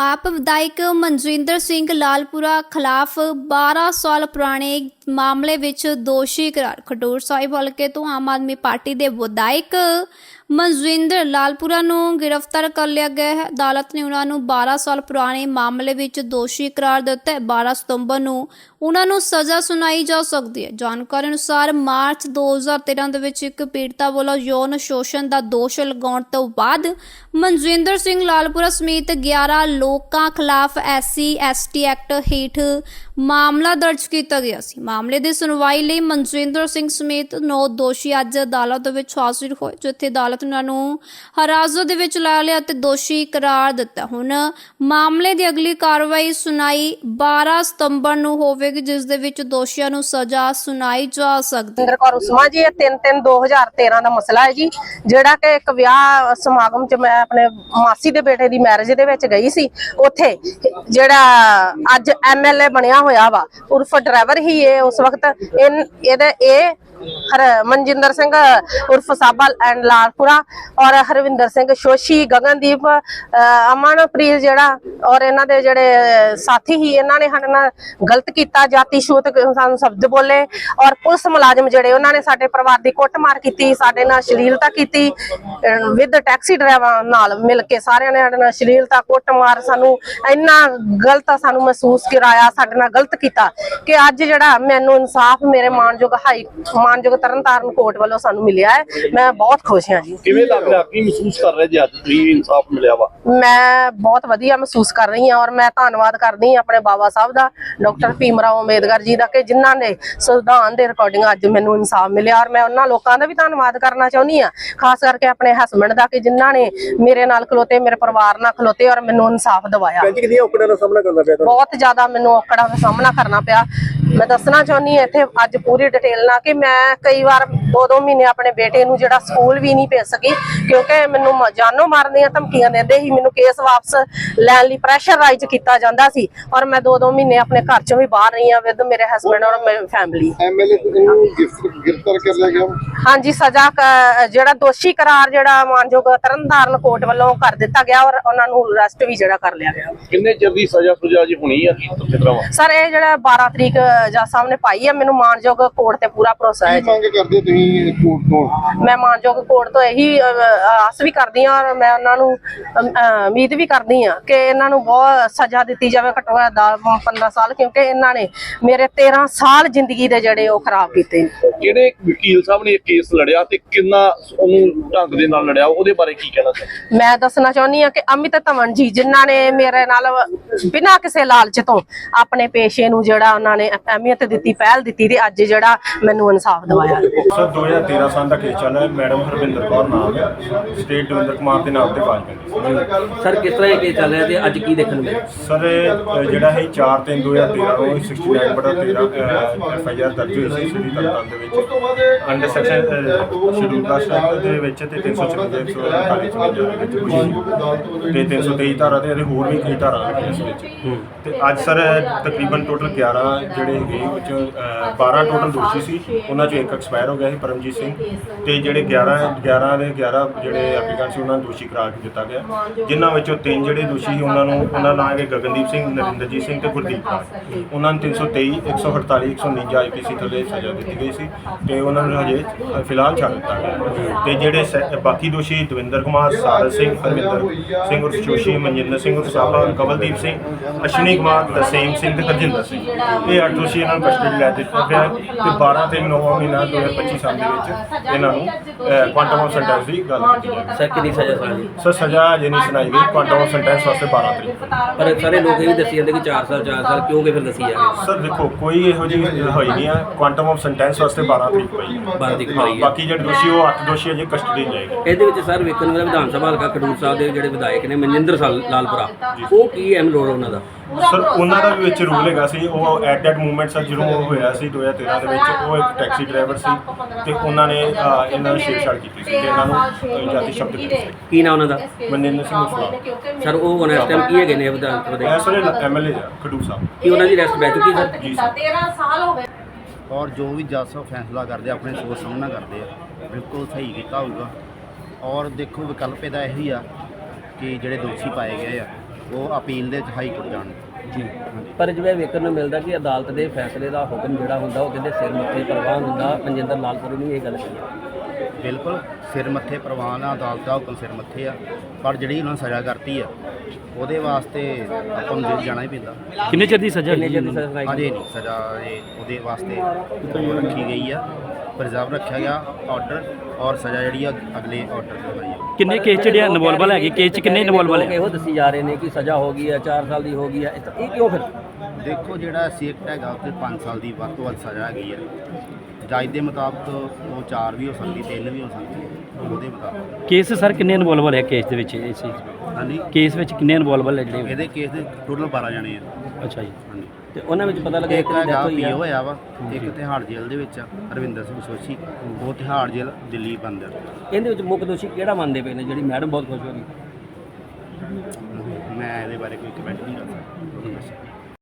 ਆਪ ਵਿਧਾਇਕ ਮਨਜਿੰਦਰ ਸਿੰਘ ਲਾਲਪੁਰਾ ਖਿਲਾਫ 12 ਸਾਲ ਪੁਰਾਣੇ ਮਾਮਲੇ ਵਿੱਚ ਦੋਸ਼ੀ ਕਰਾਰ ਖਡੂਰ ਸਾਹਿਬ ਹਲਕੇ ਤੋਂ ਆਮ ਆਦਮੀ ਪਾਰਟੀ ਦੇ ਵਿਧਾਇਕ ਮਨਜਿੰਦਰ ਲਾਲਪੁਰਾ ਨੂੰ ਗ੍ਰਿਫਤਾਰ ਕਰ ਲਿਆ ਗਿਆ ਹੈ। ਅਦਾਲਤ ਨੇ ਉਹਨਾਂ ਨੂੰ 12 ਸਾਲ ਪੁਰਾਣੇ ਮਾਮਲੇ ਵਿੱਚ ਦੋਸ਼ੀ ਕਰਾਰ ਦਿੱਤਾ ਹੈ। 12 ਸਤੰਬਰ ਨੂੰ ਉਹਨਾਂ ਨੂੰ ਸਜ਼ਾ ਸੁਣਾਈ ਜਾ ਸਕਦੀ ਹੈ। ਜਾਣਕਾਰੀ ਅਨੁਸਾਰ ਮਾਰਚ 2013 ਦੇ ਵਿੱਚ ਇੱਕ ਪੀੜਤਾ ਵੱਲੋਂ ਯੌਨ ਸ਼ੋਸ਼ਣ ਦਾ ਦੋਸ਼ ਲਗਾਉਣ ਤੋਂ ਬਾਅਦ ਮਨਜਿੰਦਰ ਸਿੰਘ ਲਾਲਪੁਰਾ ਸਮੇਤ 11 ਲੋਕਾਂ ਖਿਲਾਫ ਐਸਸੀ, ਐਸਟੀ ਐਕਟ ਹੇਠ ਮਾਮਲਾ ਦਰਜ ਕੀਤਾ ਗਿਆ ਸੀ। ਮਾਮਲੇ ਦੀ ਸੁਣਵਾਈ ਲਈ ਮਨਜਿੰਦਰ ਸਿੰਘ ਸਮੇਤ 9 ਦੋਸ਼ੀ ਅੱਜ ਅਦਾਲਤ ਵਿੱਚ ਹਾਜ਼ਰ ਹੋਏ, ਜਿੱਥੇ ਅਦਾਲਤ ਉਹਨਾਂ ਨੂੰ ਹਰਾਜ਼ਤ ਦੇ ਵਿੱਚ ਲਾ ਲਿਆ ਅਤੇ ਦੋਸ਼ੀ ਕਰਾਰ ਦਿੱਤਾ। ਹੁਣ ਮਾਮਲੇ ਦੀ ਅਗਲੀ ਕਾਰਵਾਈ ਸੁਣਾਈ 12 ਸਤੰਬਰ ਨੂੰ ਹੋਵੇ ਹੋਵੇਗੀ, ਜਿਸ ਦੇ ਵਿੱਚ ਦੋਸ਼ੀਆਂ ਨੂੰ ਸਜ਼ਾ ਸੁਣਾਈ ਜਾ ਸਕਦੀ। ਹੈ ਕੌਰ ਉਸਮਾ ਜੀ, ਇਹ 3 3 2013 ਦਾ ਮਸਲਾ ਹੈ ਜੀ, ਜਿਹੜਾ ਕਿ ਇੱਕ ਵਿਆਹ ਸਮਾਗਮ ਚ ਮੈਂ ਆਪਣੇ ਮਾਸੀ ਦੇ ਬੇਟੇ ਦੀ ਮੈਰਿਜ ਦੇ ਵਿੱਚ ਗਈ ਸੀ, ਉੱਥੇ ਜਿਹੜਾ ਅੱਜ ਐਮਐਲਏ ਬਣਿਆ ਹੋਇਆ ਵਾ, ਉਰਫ ਡਰਾਈਵਰ ਹੀ ਇਹ ਉਸ ਵਕਤ ਇਹਦੇ ਇਹ ਮਨਜਿੰਦਰ ਸਿੰਘ, ਉਰਫ ਸਾਬਾ ਐਂਡ ਲਾਲਪੁਰਾ ਔਰ ਹਰਵਿੰਦਰ ਸਿੰਘ ਸ਼ੋਸ਼ੀ, ਗਗਨਦੀਪ ਅਮਨਪ੍ਰੀਤ ਜਿਹੜਾ ਔਰ ਇਹਨਾਂ ਦੇ ਜਿਹੜੇ ਸਾਥੀ ਹੀ, ਇਹਨਾਂ ਨੇ ਸਾਡੇ ਨਾਲ ਗਲਤ ਕੀਤਾ, ਜਾਤੀ ਛੂਤ ਸਾਨੂੰ ਸ਼ਬਦ ਬੋਲੇ ਔਰ ਪੁਲਿਸ ਮੁਲਾਜ਼ਮ ਜਿਹੜੇ ਉਹਨਾਂ ਨੇ ਸਾਡੇ ਪਰਿਵਾਰ ਦੀ ਕੁੱਟਮਾਰ ਕੀਤੀ, ਸਾਡੇ ਨਾਲ ਸ਼ਲੀਲਤਾ ਕੀਤੀ ਵਿਦ ਟੈਕਸੀ ਡਰਾਈਵਰ ਨਾਲ ਮਿਲ ਕੇ ਸਾਰਿਆਂ ਨੇ ਸਾਡੇ ਨਾਲ ਸ਼ਲੀਲਤਾ, ਕੁੱਟਮਾਰ ਸਾਨੂੰ ਇੰਨਾ ਗਲਤ ਸਾਨੂੰ ਮਹਿਸੂਸ ਕਰਾਇਆ, ਸਾਡੇ ਨਾਲ ਗਲਤ ਕੀਤਾ ਕਿ ਅੱਜ ਜਿਹੜਾ ਮੈਨੂੰ ਇਨਸਾਫ ਮੇਰੇ ਮਾਨਯੋਗ ਹਾਈ ਮਾਨਯੋਗ ਤਰਨਤਾਰਨ ਕੋਰਟ ਵੱਲੋਂ ਸਾਨੂੰ ਮਿਲਿਆ ਹੈ। ਮੈਂ ਬਹੁਤ ਖੁਸ਼ ਹਾਂ ਜੀ। ਕਿਵੇਂ ਲੱਗ ਰਿਹਾ? ਕੀ ਮਹਿਸੂਸ ਕਰ ਰਹੇ ਜੀ ਅੱਜ? ਤੁਸੀਂ ਇਨਸਾਫ ਮਿਲਿਆ ਵਾ? ਮੈਂ ਬਹੁਤ ਵਧੀਆ ਮਹਿਸੂਸ ਕਰ ਰਹੀ ਹਾਂ ਔਰ ਮੈਂ ਧੰਨਵਾਦ ਕਰਦੀ ਹਾਂ ਆਪਣੇ ਬਾਬਾ ਸਾਹਿਬ ਦਾ ਡਾਕਟਰ ਭੀਮਰਾਓ ਅੰਬੇਦਕਰ ਜੀ ਦਾ ਕਿ ਜਿਨ੍ਹਾਂ ਨੇ ਸੰਵਿਧਾਨ ਦੇ ਰਿਕਾਰਡਿੰਗ ਅੱਜ ਮੈਨੂੰ ਇਨਸਾਫ ਮਿਲਿਆ ਔਰ ਮੈਂ ਉਹਨਾਂ ਲੋਕਾਂ ਦਾ ਵੀ ਧੰਨਵਾਦ ਕਰਨਾ ਚਾਹੁੰਦੀ ਹਾਂ। ਖਾਸ ਕਰਕੇ ਆਪਣੇ ਹਸਬੰਡ ਦਾ ਕਿ ਜਿਨ੍ਹਾਂ ਨੇ ਮੇਰੇ ਨਾਲ ਖਲੋਤੇ ਮੇਰੇ ਪਰਿਵਾਰ ਨਾਲ ਖਲੋਤੇ ਔਰ ਮੈਨੂੰ ਇਨਸਾਫ ਦਿਵਾਇਆ। ਜੀ ਕਿੰਨੀਆਂ ਔਕੜਾਂ ਦਾ ਸਾਹਮਣਾ ਕਰਨਾ ਪਿਆ ਬਹੁਤ ਜ਼ਿਆਦਾ ਮੈਨੂੰ ਔਕੜਾਂ ਦਾ ਸਾਹਮਣਾ ਕਰਨਾ ਪਿਆ। ਮੈਂ ਦੱਸਣਾ ਚਾਹੁੰਦੀ ਹਾਂ ਇੱਥੇ ਅੱਜ ਪੂਰੀ ਡਿਟੇਲ ਨਾਲ ਕਿ ਮੈਂ ਕਈ ਵਾਰ ਦੋ ਦੋ ਮਹੀਨੇ ਆਪਣੇ ਬੇਟੇ ਨੂੰ ਜਿਹੜਾ ਸਕੂਲ ਵੀ ਨਹੀਂ ਭੇਜ ਸਕੀ ਕਿਉਂਕਿ ਮੈਨੂੰ ਜਾਨੋਂ ਮਾਰਨ ਦੀਆਂ ਧਮਕੀਆਂ ਦਿੰਦੇ ਸੀ ਮੈਨੂੰ ਕੇਸ ਵਾਪਸ ਲੈਣ ਲਈ ਪ੍ਰੈਸ਼ਰਾਈਜ਼ ਕੀਤਾ ਜਾਂਦਾ ਸੀ ਔਰ ਮੈਂ ਦੋ ਦੋ ਮਹੀਨੇ ਆਪਣੇ ਘਰ ਚੋਂ ਵੀ ਬਾਹਰ ਰਹੀ ਹਾਂ ਵਿਦ ਮੇਰੇ ਹਸਬੰਡ ਔਰ ਮੇਰੀ ਫੈਮਿਲੀ ਐਮਐਲਏ ਨੂੰ ਗ੍ਰਿਫਤਾਰ ਕਰ ਲਿਆ ਗਿਆ? ਹਾਂਜੀ ਸਜ਼ਾ ਜਿਹੜਾ ਦੋਸ਼ੀ ਕਰਾਰ ਜਿਹੜਾ ਮਾਨਯੋਗ ਤਰਨਤਾਰਨ ਕੋਰਟ ਵੱਲੋਂ ਕਰ ਦਿੱਤਾ ਗਿਆ ਔਰ ਉਹਨਾਂ ਨੂੰ ਅਰੈਸਟ ਵੀ ਜਿਹੜਾ ਕਰ ਲਿਆ ਗਿਆ। ਕਿੰਨੇ ਚਿਰ ਦੀ ਸਜ਼ਾ ਸੁਜਾ ਜੀ ਹੋਣੀ ਆ ਸਰ ਇਹ ਜਿਹੜਾ 12 ਤਰੀਕ ਜੱਜ ਸਾਹਿਬ ਨੇ ਪਾਈ ਹੈ ਮੈਨੂੰ ਮਾਨਯੋਗ ਕੋਰਟ ਤੇ ਪੂਰਾ ਭਰੋਸਾ ਹੈ। ਜੀ ਮੰਗ ਕਰਦੇ ਤੁਸੀਂ? ਕੋਰਟ ਤੋਂ। ਮੈਂ ਮਾਨਯੋਗ ਕੋਰਟ ਤੋਂ ਇਹੀ ਆਸ ਵੀ ਕਰਦੀ ਹਾਂ ਔਰ ਮੈਂ ਉਹਨਾਂ ਨੂੰ ਉਮੀਦ ਵੀ ਕਰਦੀ ਹਾਂ ਕਿ ਇਹਨਾਂ ਨੂੰ ਬਹੁਤ ਸਜ਼ਾ ਦਿੱਤੀ ਜਾਵੇ ਘੱਟੋ ਘੱਟ 10 15 ਸਾਲ ਕਿਉਂਕਿ ਇਹਨਾਂ ਨੇ ਮੇਰੇ 13 ਸਾਲ ਜ਼ਿੰਦਗੀ ਦੇ ਜਿਹੜੇ ਉਹ ਖਰਾਬ ਕੀਤੇ। ਨੇ ਜਿਹੜੇ ਵਕੀਲ ਸਾਹਿਬ ਨੇ ਇਹ ਕੇਸ ਲੜਿਆ ਤੇ ਕਿੰਨਾ ਉਹਨੂੰ ਢੰਗ ਦੇ ਨਾਲ ਲੜਿਆ ਉਹਦੇ ਬਾਰੇ ਕੀ ਕਹਿਣਾ ਚਾਹੁੰਦੇ ਮੈਂ ਦੱਸਣਾ ਚਾਹੁੰਦੀ ਹਾਂ ਕਿ ਅਮਿਤ ਧਵਨ ਜੀ ਜਿਨ੍ਹਾਂ ਨੇ ਮੇਰੇ ਨਾਲ ਬਿਨਾਂ ਕਿਸੇ ਲਾਲਚ ਤੋਂ ਆਪਣੇ ਪੇਸ਼ੇ ਨੂੰ ਜਿਹੜਾ ਉਹਨਾਂ ਨੇ ਅਹਿਮੀਅਤ ਦਿੱਤੀ ਪਹਿਲ ਦਿੱਤੀ ਤੇ ਅੱਜ ਜਿਹੜਾ ਮੈਨੂੰ ਇਨਸਾਫ ਦਿਵਾਇਆ। 2013 ਸਾਲ ਦਾ ਕੇਸ ਚੱਲ ਰਿਹਾ ਹੈ। ਮੈਡਮ ਹਰਵਿੰਦਰ ਕੌਰ ਨਾਮ ਹੈ। ਸਟੇਟ ਦਵਿੰਦਰ ਕੁਮਾਰ ਦੇ ਨਾਮ ਤੇ ਫਾਈਲ ਪੈਂਦੀ ਸਰ ਕਿਸ ਤਰ੍ਹਾਂ ਇਹ ਕੇਸ ਚੱਲ ਰਿਹਾ ਤੇ ਅੱਜ ਕੀ ਦੇਖਣ ਨੂੰ ਮਿਲਿਆ? ਸਰ ਇਹ, ਅ, ਜਿਹੜਾ ਹੈ 4 3 2013 ਨੂੰ 69 ਬਟਾ 13 ਐਫ ਆਈ ਆਰ ਦਰਜ ਹੋਈ ਸੀ ਸ੍ਰੀ ਤਰਨਤਾਰਨ ਦੇ ਵਿੱਚ। Under section schedule caste act ਦੇ ਵਿੱਚ ਤੇ 356 148 ਦੇ ਵਿੱਚ ਹੋਈ ਸੀ ਤੇ 323 ਧਾਰਾ ਤੇ ਇਹਦੇ ਹੋਰ ਵੀ ਕਈ ਧਾਰਾ ਨੇ ਇਸ ਵਿੱਚ। ਤੇ ਅੱਜ ਸਰ ਤਕਰੀਬਨ ਟੋਟਲ 11 ਜਿਹੜੇ ਹੈਗੇ ਉਹ 'ਚ ਅ, 12 ਟੋਟਲ ਦੋਸ਼ੀ ਸੀ। ਉਹਨਾਂ ਚੋਂ ਇੱਕ ਐਕਸਪਾਇਰ ਹੋ ਗਿਆ ਸੀ। ਪਰਮਜੀਤ ਸਿੰਘ ਤੇ ਜਿਹੜੇ 11 11 ਦੇ 11 ਜਿਹੜੇ ਐਪਲੀਕੈਂਟ ਸੀ ਉਹਨਾਂ ਨੂੰ ਦੋਸ਼ੀ ਕਰਾਰ ਦਿੱਤਾ ਗਿਆ। ਜਿਨ੍ਹਾਂ ਵਿੱਚੋਂ ਤਿੰਨ ਜਿਹੜੇ ਦੋਸ਼ੀ ਸੀ ਉਹਨਾਂ ਨੂੰ ਉਹਨਾਂ ਨਾਂ ਹੈਗੇ ਗਗਨਦੀਪ ਸਿੰਘ ਨਰਿੰਦਰਜੀਤ ਸਿੰਘ ਤੇ ਗੁਰਦੀਪ ਕੌਰ। ਉਹਨਾਂ ਨੂੰ 323 148 149 ਆਈਪੀਸੀ ਥੱਲੇ ਸਜ਼ਾ ਦਿੱਤੀ ਗਈ ਸੀ ਤੇ ਉਹਨਾਂ ਨੂੰ ਹਜੇ ਫਿਲਹਾਲ ਛੱਡ ਦਿੱਤਾ ਗਿਆ। ਤੇ ਜਿਹੜੇ ਬਾਕੀ ਦੋਸ਼ੀ ਦਵਿੰਦਰ ਕੁਮਾਰ ਸਾਰਸ ਸਿੰਘ ਹਰਵਿੰਦਰ ਸਿੰਘ ਉਰਫ ਜੋਸ਼ੀ ਮਨਜਿੰਦਰ ਸਿੰਘ ਉਰਫ ਸਾਬਾ ਕਵਲਦੀਪ ਸਿੰਘ ਅਸ਼ਵਨੀ ਕੁਮਾਰ ਤਰਸੇਮ ਸਿੰਘ ਤੇ ਹਰਜਿੰਦਰ ਸਿੰਘ। ਇਹ ਅੱਠ ਦੋਸ਼ੀ ਇਹਨਾਂ ਨੂੰ ਕਸਟਡੀ ਲੈ ਦਿੱਤਾ ਗਿਆ ਹੈ ਤੇ 12 ਤੇ 9 ਮਹੀਨਾ 2025 ਸਾਲ ਦੇ ਵਿੱਚ। ਇਹਨਾਂ ਨੂੰ ਕੁਆਂਟਮ ਆਫ ਸੈਂਟੈਂਸ ਦੀ ਗੱਲ ਕੀਤੀ ਜਾਵੇ ਸਰ ਕਿੰਨੀ ਸਜ਼ਾ ਸੁਣਾਈ ਸਰ ਸਜ਼ਾ ਅਜੇ ਨਹੀਂ ਸੁਣਾਈ ਗਈ ਕੁਆਂਟਮ ਆਫ ਸੈਂਟੈਂਸ ਵਾਸਤੇ 12 ਤਰੀਕ। ਪਰ ਸਾਰੇ ਲੋਕ ਇਹ ਵੀ ਦੱਸੀ ਜਾਂਦੇ ਕਿ 4 ਸਾਲ 4 ਸਾਲ ਕਿਉਂ ਕਿ ਫਿਰ ਦੱਸੀ ਜਾਵੇ ਸਰ ਦੇਖੋ ਕੋਈ ਇਹੋ ਜਿਹੀ ਹੋਈ ਨਹੀਂ ਆ। ਕੁਆਂਟਮ ਆਫ ਸੈਂਟੈਂਸ ਵਾਸਤੇ 12 ਤਰੀਕ ਪਈ ਹੈ। 12 ਤਰੀਕ ਹਾਂ, ਪਈ ਹੈ। ਬਾਕੀ ਜਿਹੜੇ ਦੋਸ਼ੀ ਉਹ 8 ਦੋਸ਼ੀ ਅਜੇ ਕਸਟਡੀ ਜਾਏਗੇ ਇਹਦੇ ਵਿੱਚ ਸਰ ਵੇਖਣ ਵਾਲਾ ਵਿਧਾਨ ਸਭਾ ਹਲਕਾ ਖਡੂਰ ਸਾਹਿਬ ਦੇ ਜਿਹੜੇ ਵਿਧਾਇਕ ਨੇ ਮਨਜਿੰਦਰ ਸਾਲ ਲਾਲਪੁਰਾ ਉਹ ਕੀ ਅਹਿਮ ਰੋਲ ਉਹਨਾਂ ਦਾ? ਸਰ ਉਹਨਾਂ ਦਾ ਵੀ ਵਿੱਚ ਰੂਲ ਹੈਗਾ ਸੀ ਉਹ ਐਟ ਦੈਟ ਮੂਵਮੈਂਟ ਸਰ ਜਦੋਂ ਉਹ ਹੋਇਆ ਸੀ 2013 ਦੇ ਵਿੱਚ ਉਹ ਇੱਕ ਟੈਕਸੀ ਡਰਾਈਵਰ ਸੀ ਤੇ ਉਹਨਾਂ ਨੇ ਇਹਨਾਂ ਨੂੰ ਛੇੜਛਾੜ ਕੀਤੀ ਸੀ ਤੇ ਇਹਨਾਂ ਨੂੰ ਜਾਤੀ ਸ਼ਬਦ ਦਿੱਤੇ ਸੀ ਕੀ ਨਾਂ ਉਹਨਾਂ ਦਾ? ਮਨਿੰਦਰ ਸਿੰਘ ਉਸਲਾ ਸਰ ਉਹ ਹੁਣ ਇਸ ਟਾਈਮ ਕੀ ਹੈਗੇ ਨੇ ਵਿਧਾਨ ਸਭਾ ਦੇ ਇਹ ਸਰ ਐਮਐਲਏ ਆ ਖਡੂਰ ਸਾਹਿਬ। ਕੀ ਉਹਨਾਂ ਦੀ ਰੈਸਟ ਬੈ ਚੁੱਕੀ ਸਰ? ਜੀ ਸਰ। ਔਰ ਜੋ ਵੀ ਜੱਜ ਸਾਹਿਬ ਫੈਸਲਾ ਕਰਦੇ ਆ, ਆਪਣੇ ਸੋਚ ਸਮਝ ਨਾਲ ਕਰਦੇ ਆ ਬਿਲਕੁਲ ਸਹੀ ਕੀਤਾ ਹੋਊਗਾ। ਔਰ ਦੇਖੋ ਵਿਕਲਪ ਇਹਦਾ ਇਹੀ ਆ ਕਿ ਜਿਹੜੇ ਦੋਸ਼ੀ ਪਾਏ ਗਏ ਆ ਉਹ ਅਪੀਲ ਦੇ ਵਿੱਚ ਹਾਈ ਕੋਰਟ ਜਾਣ ਜੀ। ਪਰ ਜਿਵੇਂ ਵੇਖਣ ਨੂੰ ਮਿਲਦਾ ਕਿ ਅਦਾਲਤ ਦੇ ਫੈਸਲੇ ਦਾ ਹੁਕਮ ਜਿਹੜਾ ਹੁੰਦਾ ਉਹ ਕਹਿੰਦੇ ਸਿਰ ਮੱਥੇ ਪ੍ਰਵਾਨ ਹੁੰਦਾ ਮਨਜਿੰਦਰ ਲਾਲਪੁਰੀ ਨੇ ਇਹ ਗੱਲ ਕਹੀ। ਬਿਲਕੁਲ ਸਿਰ ਮੱਥੇ ਪ੍ਰਵਾਨ ਆ ਅਦਾਲਤ ਦਾ ਹੁਕਮ ਸਿਰ ਮੱਥੇ ਆ ਪਰ ਜਿਹੜੀ ਉਹਨਾਂ ਨੂੰ ਸਜ਼ਾ ਕਰਤੀ ਆ ਉਹਦੇ ਵਾਸਤੇ ਆਪਾਂ ਨੂੰ ਜੇਲ੍ਹ ਜਾਣਾ ਹੀ ਪੈਂਦਾ। ਕਿੰਨੇ ਚਿਰ ਦੀ ਸਜ਼ਾ ਕਿੰਨੇ ਹੋਈ ਚਿਰ ਦੀ ਸਜ਼ਾ ਸੁਣਾਈ ਗਈ? ਅਜੇ ਨਹੀਂ ਸਜ਼ਾ ਇਹ ਉਹਦੇ ਵਾਸਤੇ ਉਹ ਰੱਖੀ ਗਈ ਆ ਪ੍ਰਿਜ਼ਰਵ ਰੱਖਿਆ ਗਿਆ ਆਰਡਰ ਔਰ ਸਜ਼ਾ ਜਿਹੜੀ ਆ ਅਗਲੇ ਆਰਡਰ ਤੇ ਹੋਈ ਆ ਕਿੰਨੇ ਕੇਸ ਜਿਹੜੇ ਇਨਵੋਲਵਲ ਹੈਗੇ ਕੇਸ ਚ ਕਿੰਨੇ ਇਨਵੋਲਵਲ ਲੋਕ ਹੈ ਇਹੋ ਦੱਸੀ ਜਾ ਰਹੇ ਨੇ ਕਿ ਸਜ਼ਾ ਹੋ ਗਈ ਹੈ 4 ਸਾਲ ਦੀ ਹੋ ਗਈ ਹੈ ਇਹ ਕਿਉਂ ਫਿਰ? ਦੇਖੋ ਜਿਹੜਾ ਸੇਕਟ ਹੈਗਾ ਉੱਤੇ 5 ਸਾਲ ਦੀ ਵੱਧ ਤੋਂ ਵੱਧ ਸਜ਼ਾ ਹੈਗੀ ਆ। ਜੱਜ ਦੇ ਮੁਤਾਬਕ ਉਹ 4 ਵੀ ਹੋ ਸਕਦੀ 3 ਵੀ ਹੋ ਸਕਦੀ ਉਹਦੇ ਮੁਤਾਬਕ। ਕੇਸ ਸਰ ਕਿੰਨੇ ਇਨਵੋਲਵਲ ਹੈ ਕੇਸ ਦੇ ਵਿੱਚ ਇਸ? ਹਾਂਜੀ। ਕੇਸ ਵਿੱਚ ਕਿੰਨੇ ਇਨਵੋਲਵਲ ਹੈ ਜਿਹੜੇ? ਇਹਦੇ ਕੇਸ ਦੇ ਟੋਟਲ 12 ਜਣੇ ਆ। ਅੱਛਾ ਜੀ। ਹਾਂਜੀ। ਤੇ ਉਹਨਾਂ ਵਿੱਚ ਪਤਾ ਲੱਗਾ ਇੱਕ ਦੀ ਡੈਥ ਹੋਈ ਹੋਇਆ ਵਾ ਇੱਕ ਤਿਹਾੜ ਜੇਲ੍ਹ ਦੇ ਵਿੱਚ ਆ ਰਵਿੰਦਰ ਸਿੰਘ ਸੋਸ਼ੀ ਉਹ ਤਿਹਾੜ ਜੇਲ੍ਹ ਦਿੱਲੀ ਬੰਦ ਆ। ਇਹਦੇ ਵਿੱਚ ਮੁੱਖ ਦੋਸ਼ੀ ਕਿਹੜਾ ਮੰਨਦੇ ਪਏ ਨੇ? ਜਿਹੜੀ ਮੈਡਮ ਬਹੁਤ ਖੁਸ਼ ਹੋ ਗਈ। ਮੈਂ ਇਹਦੇ ਬਾਰੇ ਕੋਈ ਕਮੈਂਟ ਨਹੀਂ ਕਰ ਸਕਦਾ।